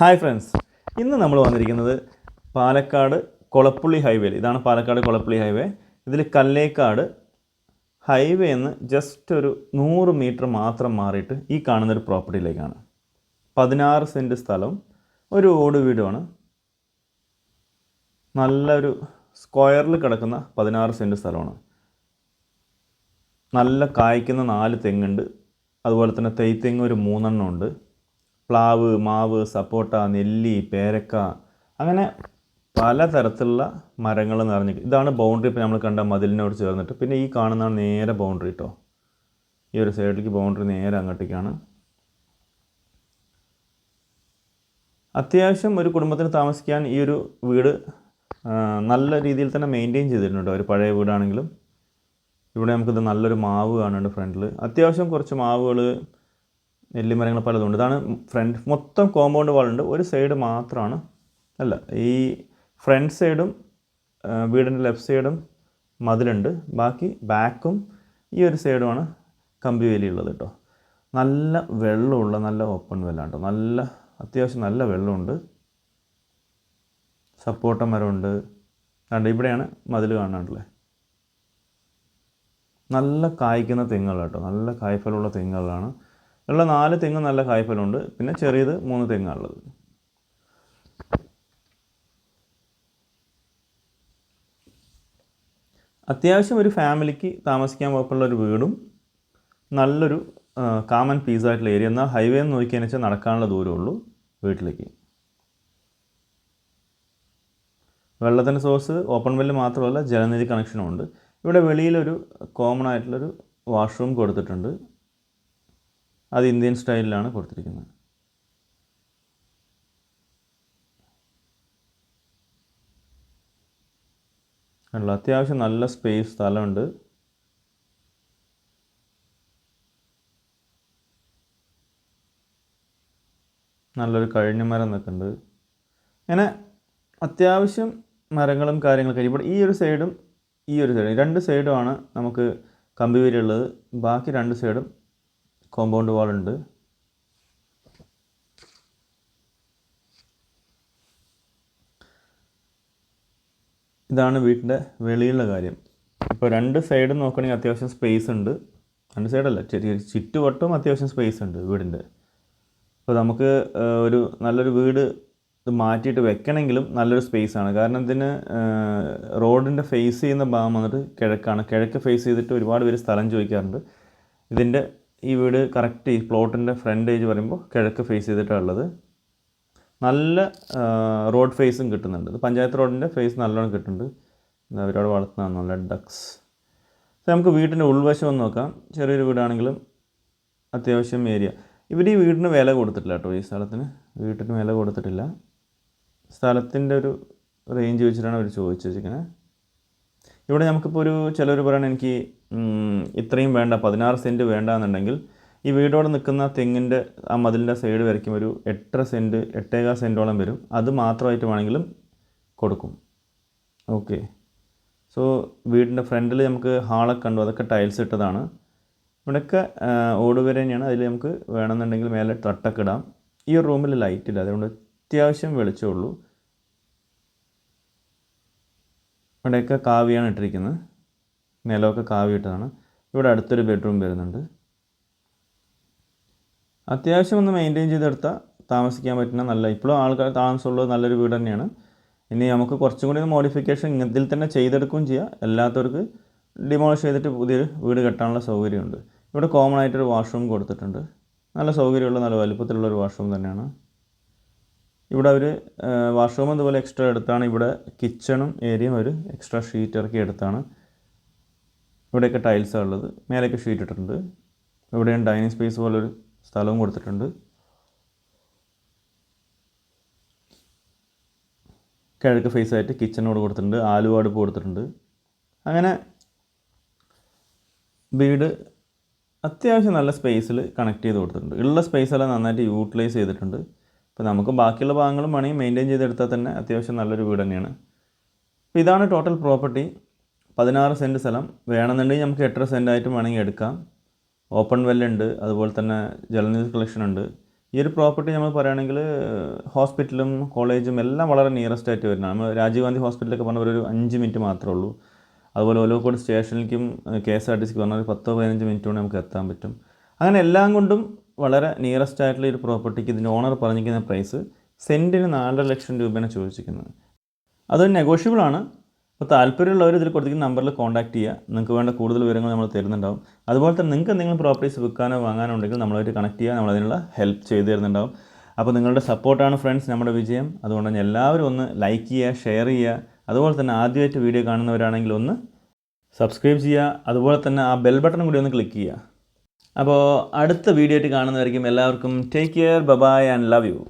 Hi friends. ഇന്ന് നമ്മൾ വന്നിരിക്കുന്നത് പാലക്കാട് കൊളപ്പുള്ളി ഹൈവേയിൽ. ഇതാണ് പാലക്കാട് കൊളപ്പുള്ളി ഹൈവേ. ഇതിൽ കല്ലേക്കാട് ഹൈവേ എന്ന് ജസ്റ്റ് ഒരു നൂറ് മീറ്റർ മാത്രം മാറിയിട്ട് ഈ കാണുന്നൊരു പ്രോപ്പർട്ടിയിലേക്കാണ്. പതിനാറ് സെന്റ് സ്ഥലം. ഒരു ഓട് വീടുമാണ്. നല്ലൊരു സ്ക്വയറിൽ കിടക്കുന്ന പതിനാറ് സെന്റ് സ്ഥലമാണ്. നല്ല കായ്ക്കുന്ന നാല് തെങ്ങുണ്ട്. അതുപോലെ തന്നെ തെയ്ത്തെങ്ങ് ഒരു മൂന്നെണ്ണം ഉണ്ട്. പ്ലാവ് മാവ് സപ്പോട്ട നെല്ലി പേരക്ക അങ്ങനെ പലതരത്തിലുള്ള മരങ്ങൾ നിറഞ്ഞ് ഇതാണ് ബൗണ്ടറി ഇപ്പോൾ നമ്മൾ കണ്ട മതിലിനോട് ചേർന്നിട്ട്. പിന്നെ ഈ കാണുന്നതാണ് നേരെ ബൗണ്ടറി കേട്ടോ ഈ ഒരു സൈഡിലേക്ക് ബൗണ്ടറി നേരെ അങ്ങോട്ടേക്കാണ്. അത്യാവശ്യം ഒരു കുടുംബത്തിന് താമസിക്കാൻ ഈ ഒരു വീട് നല്ല രീതിയിൽ തന്നെ മെയിന്റെയിൻ ചെയ്തിട്ടുണ്ട്. ഒരു പഴയ വീടാണെങ്കിലും. ഇവിടെ നമുക്കിത് നല്ലൊരു മാവ് കാണുന്നുണ്ട് ഫ്രണ്ടിൽ അത്യാവശ്യം കുറച്ച് മാവുകൾ നെല്ലിമരങ്ങൾ പലതും ഉണ്ട് ഇതാണ് ഫ്രണ്ട് മൊത്തം കോമ്പൗണ്ട് വാളുണ്ട്. ഒരു സൈഡ് മാത്രമാണ് അല്ല ഈ ഫ്രണ്ട് സൈഡും വീടിന്റെ ലെഫ്റ്റ് സൈഡും മതിലുണ്ട്. ബാക്കി ബാക്കും ഈ ഒരു സൈഡുമാണ് കമ്പി വേലി ഉള്ളത് കേട്ടോ. നല്ല വെള്ളമുള്ള നല്ല ഓപ്പൺ വെല്ലാണ് കേട്ടോ. നല്ല അത്യാവശ്യം നല്ല വെള്ളമുണ്ട്. സപ്പോർട്ട മരമുണ്ട്. കണ്ട് ഇവിടെയാണ് മതിൽ കാണാനുള്ളത്. നല്ല കായ്ക്കുന്ന തെങ്ങുകൾ കേട്ടോ. നല്ല കായ്ഫലമുള്ള തെങ്ങുകളാണ്. ഉള്ള നാല് തെങ്ങ് നല്ല കായ്ഫലമുണ്ട്. പിന്നെ ചെറിയത് മൂന്ന് തെങ്ങാണുള്ളത് അത്യാവശ്യം ഒരു ഫാമിലിക്ക് താമസിക്കാൻ പോകുള്ള ഒരു വീടും നല്ലൊരു കാമൻ പീസായിട്ടുള്ള ഏരിയ എന്നാൽ ഹൈവേ എന്ന് നോക്കിയതിന് വെച്ചാൽ നടക്കാനുള്ള ദൂരമുള്ളൂ വീട്ടിലേക്ക്. വെള്ളത്തിന്റെ സോഴ്സ് ഓപ്പൺ വെല്ല് മാത്രമല്ല ജലനിധി കണക്ഷനും ഉണ്ട്. ഇവിടെ വെളിയിലൊരു കോമൺ ആയിട്ടുള്ളൊരു വാഷ്റൂം കൊടുത്തിട്ടുണ്ട്. അത് ഇന്ത്യൻ സ്റ്റൈലിലാണ് കൊടുത്തിരിക്കുന്നത്. കണ്ടല്ലോ അത്യാവശ്യം നല്ല സ്പേസ് സ്ഥലമുണ്ട്. നല്ലൊരു കഴിഞ്ഞ മരം നിൽക്കുന്നുണ്ട് അങ്ങനെ അത്യാവശ്യം മരങ്ങളും കാര്യങ്ങളൊക്കെ ഇവിടെ ഈ ഒരു സൈഡും ഈ ഒരു സൈഡും രണ്ട് സൈഡുമാണ് നമുക്ക് കമ്പി വരെയുള്ളത്. ബാക്കി രണ്ട് സൈഡും കോമ്പൗണ്ട് വാളുണ്ട്. ഇതാണ് വീട്ടിന്റെ വെളിയിലുള്ള കാര്യം. ഇപ്പോൾ രണ്ട് സൈഡും നോക്കുകയാണെങ്കിൽ അത്യാവശ്യം സ്പേസ് ഉണ്ട്. രണ്ട് സൈഡല്ല ചെറിയ ചുറ്റുവട്ടവും അത്യാവശ്യം സ്പേസ് ഉണ്ട് വീടിന്റെ. അപ്പോൾ നമുക്ക് ഒരു നല്ലൊരു വീട് ഇത് മാറ്റിയിട്ട് വെക്കണമെങ്കിലും നല്ലൊരു സ്പേസ് ആണ്. കാരണം ഇതിന് റോഡിന്റെ ഫേസ് ചെയ്യുന്ന ഭാഗം വന്നിട്ട് കിഴക്കാണ്. കിഴക്ക് ഫേസ് ചെയ്തിട്ട് ഒരുപാട് പേര് സ്ഥലം ചോദിക്കാറുണ്ട്. ഇതിന്റെ ഈ വീട് കറക്റ്റ് ഈ പ്ലോട്ടിന്റെ ഫ്രണ്ട് ഏജ് പറയുമ്പോൾ കിഴക്ക് ഫേസ് ചെയ്തിട്ടാണ് ഉള്ളത്. നല്ല റോഡ് ഫേസും കിട്ടുന്നുണ്ട്. പഞ്ചായത്ത് റോഡിന്റെ ഫേസ് നല്ലോണം കിട്ടുന്നുണ്ട്. അവരോട് വളർത്തുന്നതാണ് നല്ല ഡക്സ് നമുക്ക് വീട്ടിന്റെ ഉൾവശം ഒന്ന് നോക്കാം. ചെറിയൊരു വീടാണെങ്കിലും അത്യാവശ്യം ഏരിയ ഇവർ ഈ വീടിന് വില കൊടുത്തിട്ടില്ല കേട്ടോ ഈ സ്ഥലത്തിന്. വീട്ടിന് വില കൊടുത്തിട്ടില്ല. സ്ഥലത്തിന്റെ ഒരു റേഞ്ച് വെച്ചിട്ടാണ് അവർ ചോദിച്ചു വെച്ചിരിക്കുന്നത് ഇവിടെ നമുക്കിപ്പോൾ ഒരു ചിലർ പറയണ എനിക്ക് ഇത്രയും വേണ്ട പതിനാറ് സെന്റ് വേണ്ട എന്നുണ്ടെങ്കിൽ ഈ വീടോടെ നിൽക്കുന്ന തെങ്ങിന്റെ ആ മതിലിന്റെ സൈഡ് വരയ്ക്കും. ഒരു എട്ടര സെന്റ് എട്ടേകാൽ സെന്റോളം വരും. അത് മാത്രമായിട്ട് വേണമെങ്കിലും കൊടുക്കും. ഓക്കെ. സോ വീടിന്റെ ഫ്രണ്ടിൽ നമുക്ക് ഹാളൊക്കെ കണ്ടു. അതൊക്കെ ടൈൽസ് ഇട്ടതാണ്. ഇവിടെയൊക്കെ ആ, ഓട് വരെ തന്നെയാണ്. അതിൽ നമുക്ക് വേണമെന്നുണ്ടെങ്കിൽ മേലെ തട്ടൊക്കെ ഇടാം. ഈ ഒരു റൂമിൽ ലൈറ്റ് ഇല്ല. അതുകൊണ്ട് അത്യാവശ്യം വെളിച്ചമുള്ളൂ ഇവിടെയൊക്കെ കാവിയാണ് ഇട്ടിരിക്കുന്നത്. നിലമൊക്കെ കാവിയിട്ടതാണ് ഇവിടെ അടുത്തൊരു ബെഡ്റൂം വരുന്നുണ്ട്. അത്യാവശ്യം ഒന്ന് മെയിന്റെയിൻ ചെയ്തെടുത്താൽ താമസിക്കാൻ പറ്റുന്ന നല്ല ഇപ്പോഴും ആൾക്കാർ താമസമുള്ളത് നല്ലൊരു വീട് തന്നെയാണ്. ഇനി നമുക്ക് കുറച്ചും കൂടി മോഡിഫിക്കേഷൻ ഇങ്ങനത്തിൽ തന്നെ ചെയ്തെടുക്കുകയും ചെയ്യാം. അല്ലാത്തവർക്ക് ഡിമോളിഷ് ചെയ്തിട്ട് പുതിയൊരു വീട് കെട്ടാനുള്ള സൗകര്യമുണ്ട്. ഇവിടെ കോമൺ ആയിട്ടൊരു വാഷ്റൂം കൊടുത്തിട്ടുണ്ട്. നല്ല സൗകര്യമുള്ള നല്ല വലുപ്പത്തിലുള്ള ഒരു വാഷ്റൂം തന്നെയാണ്. ഇവിടെ അവർ വാഷ്റൂം അതുപോലെ എക്സ്ട്രാ എടുത്താണ്. ഇവിടെ കിച്ചണും ഏരിയയും ഒരു എക്സ്ട്രാ ഷീറ്റ് ഇറക്കി എടുത്താണ്. ഇവിടെയൊക്കെ ടൈൽസാണ് ഉള്ളത്. മേലെയൊക്കെ ഷീറ്റ് ഇട്ടിട്ടുണ്ട്. ഇവിടെയും ഡൈനിങ് സ്പേസ് പോലൊരു സ്ഥലവും കൊടുത്തിട്ടുണ്ട്. കിഴക്ക് ഫേസ് ആയിട്ട് കിച്ചണോട് കൊടുത്തിട്ടുണ്ട്. ആലുവ അടുപ്പ് കൊടുത്തിട്ടുണ്ട്. അങ്ങനെ വീട് അത്യാവശ്യം നല്ല സ്പേസിൽ കണക്ട് ചെയ്ത് കൊടുത്തിട്ടുണ്ട്. ഉള്ള സ്പേസെല്ലാം നന്നായിട്ട് യൂട്ടിലൈസ് ചെയ്തിട്ടുണ്ട്. ഇപ്പോൾ നമുക്ക് ബാക്കിയുള്ള ഭാഗങ്ങളും വേണമെങ്കിൽ മെയിന്റെയിൻ ചെയ്തെടുത്താൽ തന്നെ അത്യാവശ്യം നല്ലൊരു വീട് തന്നെയാണ്. അപ്പോൾ ഇതാണ് ടോട്ടൽ പ്രോപ്പർട്ടി പതിനാറ് സെന്റ് സ്ഥലം. വേണമെന്നുണ്ടെങ്കിൽ നമുക്ക് എട്ടര സെന്റായിട്ടും വേണമെങ്കിൽ എടുക്കാം. ഓപ്പൺ വെല്ലുണ്ട് അതുപോലെ തന്നെ ജലനിധി കളക്ഷൻ ഉണ്ട്. ഈ ഒരു പ്രോപ്പർട്ടി നമ്മൾ പറയുകയാണെങ്കിൽ ഹോസ്പിറ്റലും കോളേജും എല്ലാം വളരെ നിയറസ്റ്റ് ആയിട്ട് വരുന്നതാണ്. നമ്മൾ രാജീവ് ഗാന്ധി ഹോസ്പിറ്റലൊക്കെ പറഞ്ഞാൽ ഒരു അഞ്ച് മിനിറ്റ് മാത്രമേ ഉള്ളൂ. അതുപോലെ ഒലോക്കോട് സ്റ്റേഷനിലേക്കും കെ എസ് ആർ ടി സിക്ക് പറഞ്ഞാൽ ഒരു പത്തോ പതിനഞ്ച് മിനിറ്റ് കൊണ്ട് നമുക്ക് എത്താൻ പറ്റും. അങ്ങനെ എല്ലാം കൊണ്ടും വളരെ നിയറസ്റ്റ് ആയിട്ടുള്ള ഒരു പ്രോപ്പർട്ടിക്ക് ഇതിന്റെ ഓണർ പറഞ്ഞിരിക്കുന്ന പ്രൈസ് സെന്റിന് നാലര ലക്ഷം രൂപയാണ് ചോദിച്ചിരിക്കുന്നത്. അത് നെഗോഷ്യബിൾ ആണ്. അപ്പോൾ താല്പര്യമുള്ളവർ ഇതിൽ കൊടുത്തിരിക്കുന്ന നമ്പറിൽ കോൺടാക്ട് ചെയ്യുക. നിങ്ങൾക്ക് വേണ്ട കൂടുതൽ വിവരങ്ങൾ നമ്മൾ തരുന്നുണ്ടാവും. അതുപോലെ തന്നെ നിങ്ങൾക്ക് എന്തെങ്കിലും പ്രോപ്പർട്ടീസ് വിൽക്കാനോ വാങ്ങാനോ ഉണ്ടെങ്കിൽ നമ്മളായിട്ട് കണക്ട് ചെയ്യുക. നമ്മൾ അതിനുള്ള ഹെൽപ്പ് ചെയ്തു തരുന്നുണ്ടാവും. അപ്പോൾ നിങ്ങളുടെ സപ്പോർട്ടാണ് ഫ്രണ്ട്സ് നമ്മുടെ വിജയം. അതുകൊണ്ട് തന്നെ എല്ലാവരും ഒന്ന് ലൈക്ക് ചെയ്യുക ഷെയർ ചെയ്യുക. അതുപോലെ തന്നെ ആദ്യമായിട്ട് വീഡിയോ കാണുന്നവരാണെങ്കിൽ ഒന്ന് സബ്സ്ക്രൈബ് ചെയ്യുക. അതുപോലെ തന്നെ ആ ബെൽ ബട്ടൺ കൂടി ഒന്ന് ക്ലിക്ക് ചെയ്യുക. അപ്പോൾ അടുത്ത വീഡിയോ ആയിട്ട് കാണുന്നതായിരിക്കും എല്ലാവർക്കും take care bye bye and love you